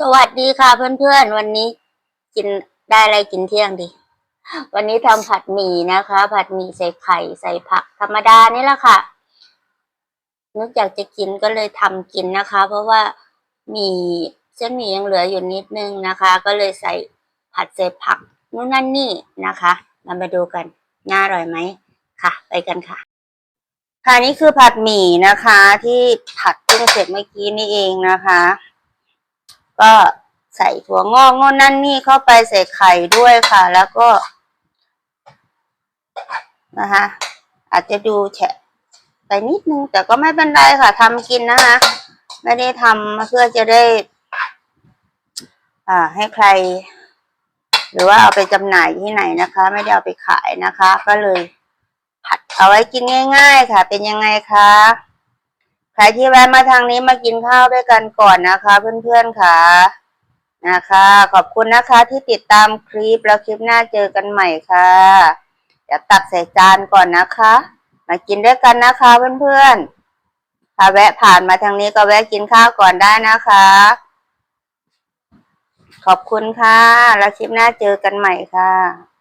สวัสดีค่ะเพื่อนๆ วันนี้กินได้อะไรกินเที่ยงดี วันนี้ทำผัดหมี่นะคะ ผัดหมี่ใส่ไข่ใส่ผักธรรมดานี่แหละค่ะ นึกอยากจะกินก็เลยทำกินนะคะ เพราะว่าหมี่เส้นหมี่ยังเหลืออยู่นิดนึงนะคะ ก็เลยใส่ผัดใส่ผักนู่นนั่นนี่นะคะเรามาดูกันน่าอร่อยไหมค่ะ ไปกันค่ะ ค่ะนี่คือผัดหมี่นะคะ ที่ผัดกุ้งเสร็จเมื่อกี้นี่เองนะคะ ก็ใส่ถั่วงอกโน่นนั่นนี่เข้าไปใส่ไข่ด้วยค่ะ แล้วก็ นะคะ อาจจะดูแฉะไปนิดนึง แต่ก็ไม่เป็นไรค่ะทำกินนะคะ ไม่ได้ทำเพื่อจะได้ อ่า ให้ใคร หรือว่าเอาไปจำหน่ายที่ไหนนะคะ ไม่ได้เอาไปขายนะคะ ก็เลยผัดเอาไว้กินง่าย ๆ ค่ะ เป็นยังไงคะ ใครที่แวะมาทางนี้มากินข้าวด้วยกันก่อนนะคะ เพื่อนๆค่ะนะคะ ขอบคุณนะคะที่ติดตามคลิปแล้วคลิปหน้าเจอกันใหม่ค่ะเดี๋ยวตักใส่จานก่อนนะคะ มากินด้วยกันนะคะเพื่อนๆถ้าแวะผ่านมาทางนี้ก็แวะกินข้าวก่อนได้นะคะ ขอบคุณค่ะ แล้วคลิปหน้าเจอกันใหม่ค่ะ